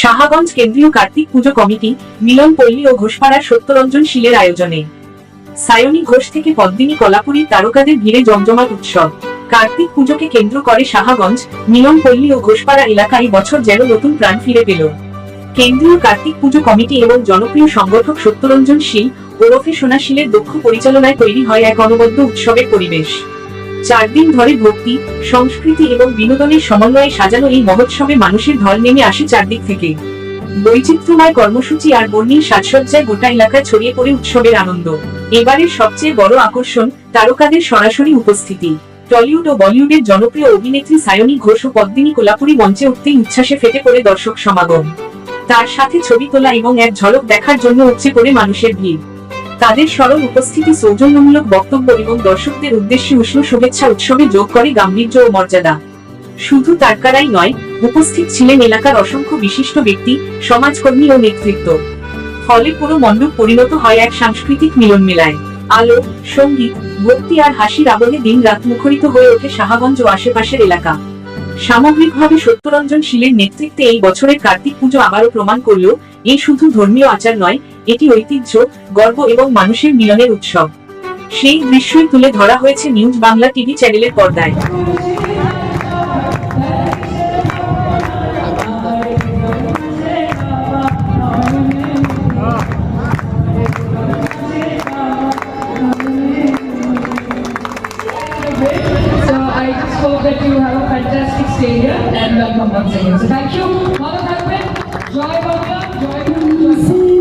সাহাগঞ্জ কেন্দ্রীয় কার্তিক পুজো কমিটি, মিলন পল্লী ও ঘোষপাড়ার সত্যরঞ্জন শীলের আয়োজনে। সায়নী ঘোষ থেকে পদ্মিনী কলাপুরীর তারকাদের ঘিরে জমজমাট উৎসব। কার্তিক পুজোকে কেন্দ্র করে সাহাগঞ্জ মিলনপল্লী ও ঘোষপাড়া এলাকায় বছর যেন নতুন প্রাণ ফিরে পেল। কেন্দ্রীয় কার্তিক পুজো কমিটি এবং জনপ্রিয় সংগঠক সত্যরঞ্জন শীল ওরফে সোনাশীলের দক্ষ পরিচালনায় তৈরি হয় এক অনবদ্য উৎসবের পরিবেশ। চার দিন ধরে ভক্তি, সংস্কৃতি এবং বিনোদনের সমন্বয়ে সাজানো এই মহোৎসবে মানুষের ঢল নেমে আসে চারদিক থেকে। বৈচিত্র্যময় কর্মসূচি আর বর্ণিল সাজসজ্জায় গোটা এলাকায় ছড়িয়ে পড়ে উৎসবের আনন্দ। এবারের সবচেয়ে বড় আকর্ষণ তারকাদের সরাসরি উপস্থিতি। টলিউড ও বলিউডের জনপ্রিয় অভিনেত্রী সায়নী ঘোষ ও পদ্মিনী কোলাপুরি মঞ্চে উঠতেই উচ্ছ্বাসে ফেটে পড়ে দর্শক সমাগম। তার সাথে ছবি তোলা এবং এক ঝলক দেখার জন্য উপচে পড়ে মানুষের ভিড়। তাদের সরল উপস্থিতি সৌজন্যমূলক বক্তব্য এবং দর্শকদের উদ্দেশ্যে উষ্ণ শুভেচ্ছা উৎসবে যোগ করে গাম্ভীর্য ও মর্যাদা। শুধু তারকারাই নয়, উপস্থিত ছিলেন এলাকার অসংখ্য বিশিষ্ট ব্যক্তি, সমাজকর্মী ও নেতৃত্ব। ফলে পুরো মণ্ডপ পরিণত হয় এক সাংস্কৃতিক মিলন মেলায় আলো, সংগীত, ভক্তি আর হাসির আবহে দিন রাত মুখরিত হয়ে ওঠে সাহাগঞ্জ ও আশেপাশের এলাকা। সামগ্রিকভাবে সত্যরঞ্জন শীলের নেতৃত্বে এই বছরের কার্তিক পুজো আবারও প্রমাণ করল এই শুধু ধর্মীয় আচার নয়, এটি ঐতিহ্য, গর্ব এবং মানুষের মিলনের উৎসব। সেই দৃশ্যই তুলে ধরা হয়েছে নিউজ বাংলা টিভি চ্যানেলের পর্দায়। Drive up, drive up, up.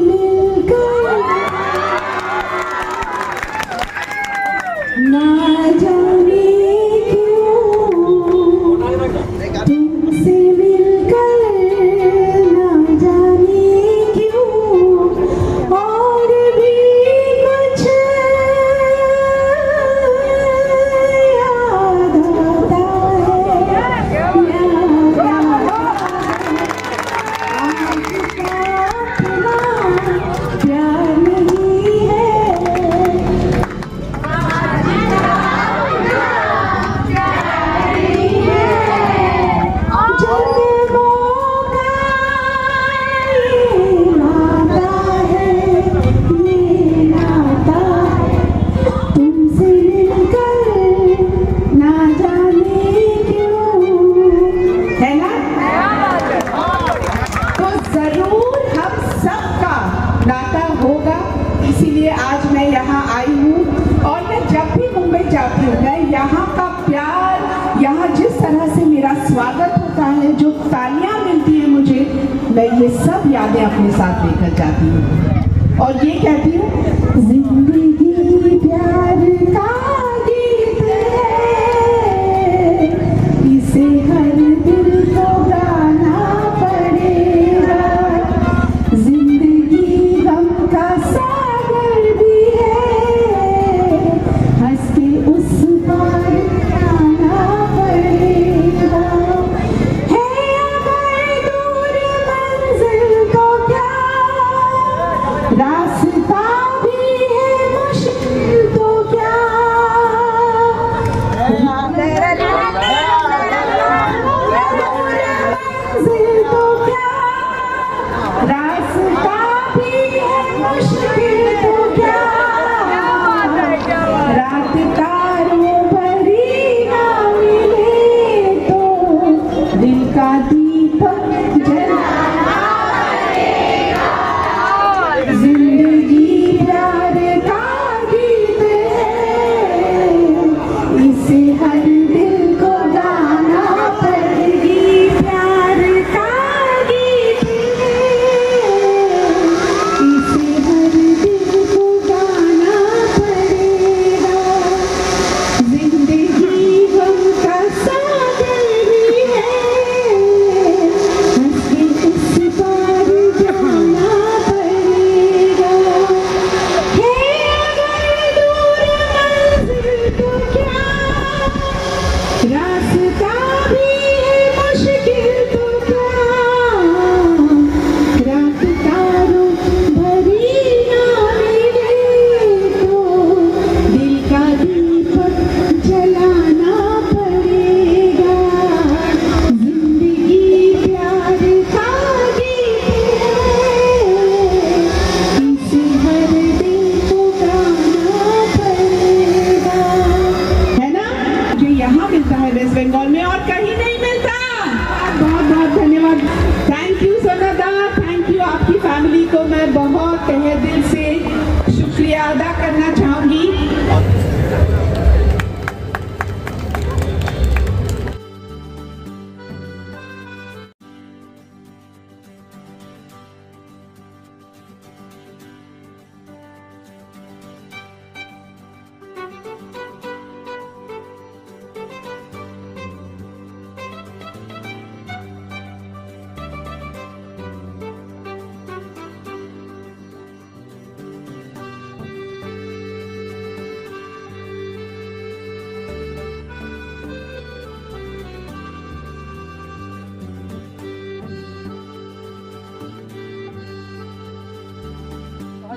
मिलती हैं मुझे, मैं ये सब यादें अपने साथ लेकर जाती हूँ। और ये कहती हूँ, ज़िंदगी प्यार का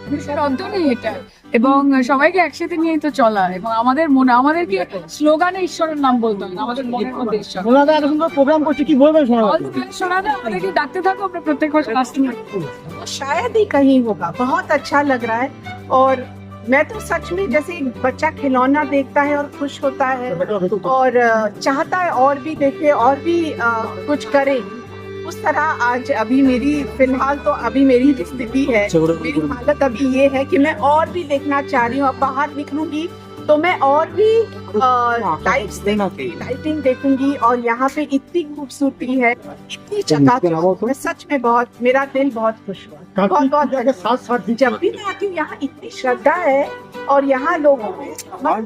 মানুষের অন্তরই এটা এবং সবাইকে একসাথে নিয়ে তো চলা এবং আমাদের মনে আমাদেরকে স্লোগানে ঈশ্বরের নাম বলতে হবে না, আমাদের মনের মধ্যে ঈশ্বর সোনাদা এত সুন্দর প্রোগ্রাম করছে কি বলবেন সোনাদা All the best, সোনাদা আমাদেরকে ডাকতে থাকো আমরা প্রত্যেক বছর কাস্টমার तो शायद ही कहीं होगा बहुत अच्छा लग रहा है और मैं तो सच में जैसे एक बच्चा खिलौना देखता है और खुश होता है और अ, चाहता है और भी देखे और भी अ, कुछ करे उस तरह आज अभी मेरी फ़िलहाल तो अभी मेरी स्थिति है। मेरी हालत अभी ये है कि मैं और भी देखना चाह रही हूँ अब बाहर निकलूँगी तो मैं और भी लाइट्स देखूँगी लाइटिंग देखूँगी और यहाँ पे इतनी खूबसूरती है इतनी चकाचौंध मैं सच में बहुत मेरा दिल बहुत खुश हुआ। बहुत बहुत साथ साथ जब भी मैं आती हूँ यहाँ इतनी श्रद्धा है और यहाँ लोगों में हैं?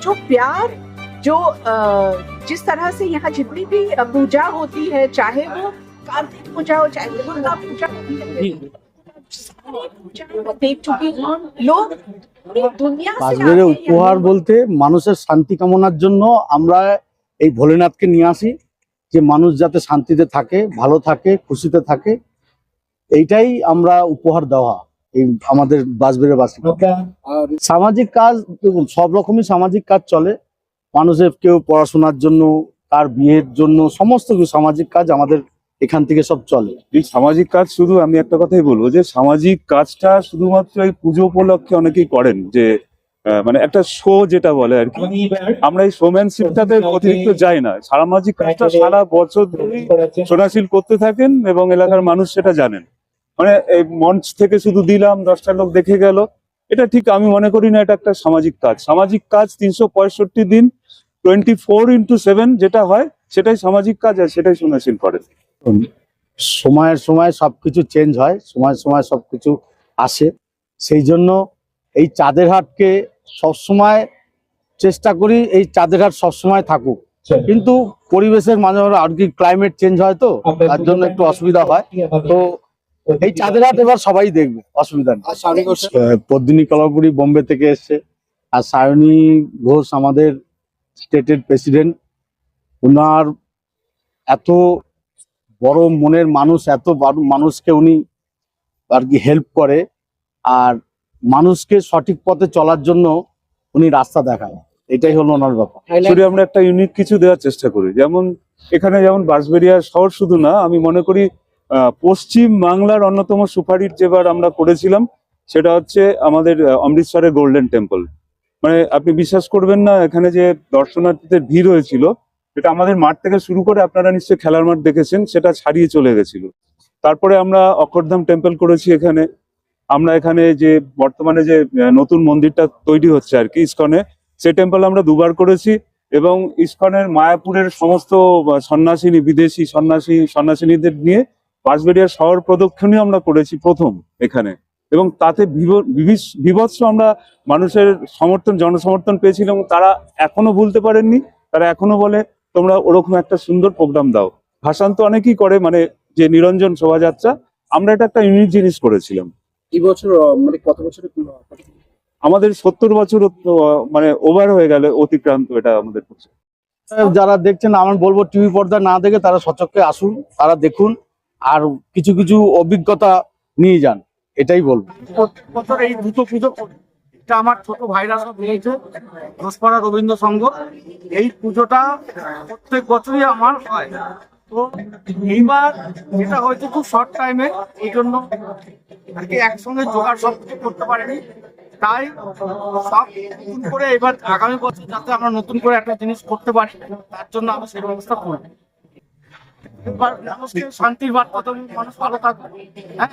जो प्यार जो अ, जिस तरह से यहाँ जितनी भी अ, पूजा होती है चाहे वो कार्तिक पूजा हो चाहे वो दुर्गा पूजा हो, सारी पूजाएं मैं देख चुकी हूँ लोग पूरी दुनिया से বাজবের आके উপহার यहाँ- বলতে মানুষের শান্তি কামনার জন্য আমরা এই ভোলেনাথকে নিয়ে আসি যে মানুষ যাতে শান্তিতে থাকে ভালো থাকে খুশিতে থাকে এইটাই আমরা উপহার দেওয়া এই আমাদের বাসবের বাসী সামাজিক কাজ দেখুন সব রকমই সামাজিক কাজ চলে মানুষের কেউ পড়াশোনার জন্য, তার বিয়ের জন্য, সমস্ত কিছু সামাজিক কাজ আমাদের এখান থেকে সব চলে। এই সামাজিক কাজ শুধু আমি একটা কথাই বলব যে, সামাজিক কাজটা শুধুমাত্র এই পুজো উপলক্ষে অনেকেই করেন যে মানে একটা শো যেটা বলে আর কি। আমরা এই শোম্যানশিপটাতে অতিরিক্ত যাই না। সামাজিক কাজটা সারা বছর ধরেই সোনাশীল করতে থাকেন এবং এলাকার মানুষ সেটা জানেন। মানে এই মঞ্চ থেকে শুধু দিলাম, দশটা লোক দেখে গেল। এটা ঠিক আমি মনে করি না, এটা একটা সামাজিক কাজ। সামাজিক কাজ তিনশো পঁয়ষট্টি দিন টোয়েন্টি ফোর ইন্টু সেভেন যেটা হয় সেটাই সামাজিক কাজ আর সেটাই সোনাশীল করে সময়ের সময় সবকিছু চেঞ্জ হয় সময় সময় সবকিছু আসে। সেই জন্য এই চাঁদের হাটকে সবসময় চেষ্টা করি এই চাঁদের হাট সবসময় থাকুক। কিন্তু পরিবেশের মাঝে মাঝে আর কি ক্লাইমেট চেঞ্জ হয় তো তার জন্য একটু অসুবিধা হয়। তো এই চাঁদের হাট এবার সবাই দেখবে অসুবিধা নেই। পদ্মিনী কলাপুরি বোম্বে থেকে এসছে। আর সায়নী ঘোষ আমাদের স্টেটের প্রেসিডেন্ট ওনার এত বড় মনের মানুষ এত মানুষকে উনি আর কি হেল্প করে আর মানুষকে সঠিক পথে চলার জন্য উনি রাস্তা দেখায় এটাই হলো ওনার ব্যাপার। আমরা একটা ইউনিক কিছু দেওয়ার চেষ্টা করি। যেমন এখানে যেমন বাঁশবেড়িয়া শহর শুধু না আমি মনে করি পশ্চিম বাংলার অন্যতম সুপারিট যেবার আমরা করেছিলাম সেটা হচ্ছে আমাদের অমৃতসরের গোল্ডেন টেম্পল মানে আপনি বিশ্বাস করবেন না, এখানে যে দর্শনার্থীদের ভিড় হয়েছিল সেটা আমাদের মাঠ থেকে শুরু করে আপনারা নিশ্চয়ই খেলার মাঠ দেখেছেন, সেটা ছাড়িয়ে চলে গেছিল। তারপরে আমরা অক্ষরধাম টেম্পল করেছি এখানে। আমরা এখানে যে বর্তমানে যে নতুন মন্দিরটা তৈরি হচ্ছে আর কি ইস্কনে সেই টেম্পল আমরা দুবার করেছি এবং ইস্কনের মায়াপুরের সমস্ত সন্ন্যাসিনী, বিদেশি সন্ন্যাসী, সন্ন্যাসিনীদের নিয়ে বাঁশবেড়িয়ার শহর প্রদক্ষিণী আমরা করেছি প্রথম এখানে। এবং তাতে বিভৎস আমরা মানুষের সমর্থন জনসমর্থন পেয়েছিলাম এবং তারা এখনও ভুলতে পারেননি। তারা এখনও বলে তোমরা ওরকম একটা সুন্দর প্রোগ্রাম দাও। ভাষান তো অনেকেই করে মানে যে নিরঞ্জন শোভাযাত্রা আমরা এটা একটা ইউনিক জিনিস করেছিলাম। এই বছর মানে কত বছরের আমাদের সত্তর বছর মানে ওভার হয়ে গেলে অতিক্রান্ত এটা আমাদের পক্ষে। যারা দেখছেন আমার বলব টিভি পর্দা না দেখে তারা সচক্ষে আসুন তারা দেখুন আর কিছু কিছু অভিজ্ঞতা নিয়ে যান। এটাই বলব। এই দুটো পুজো এটা আমার ছোট ভাইরা সব নিয়েছে ঘোষপাড়া রবীন্দ্র সংঘ। এই পুজোটা প্রত্যেক বছরই আমার হয়। তো এইবার এটা হয়েছে খুব শর্ট টাইমে এই জন্য আর কি একসঙ্গে জোগাড় সব কিছু করতে পারিনি। তাই সব নতুন করে এবার আগামী বছর যাতে আমরা নতুন করে একটা জিনিস করতে পারি, তার জন্য আমি সেই ব্যবস্থা এবার মানুষকে শান্তির বার্তা মানুষ ভালো থাকবে। হ্যাঁ?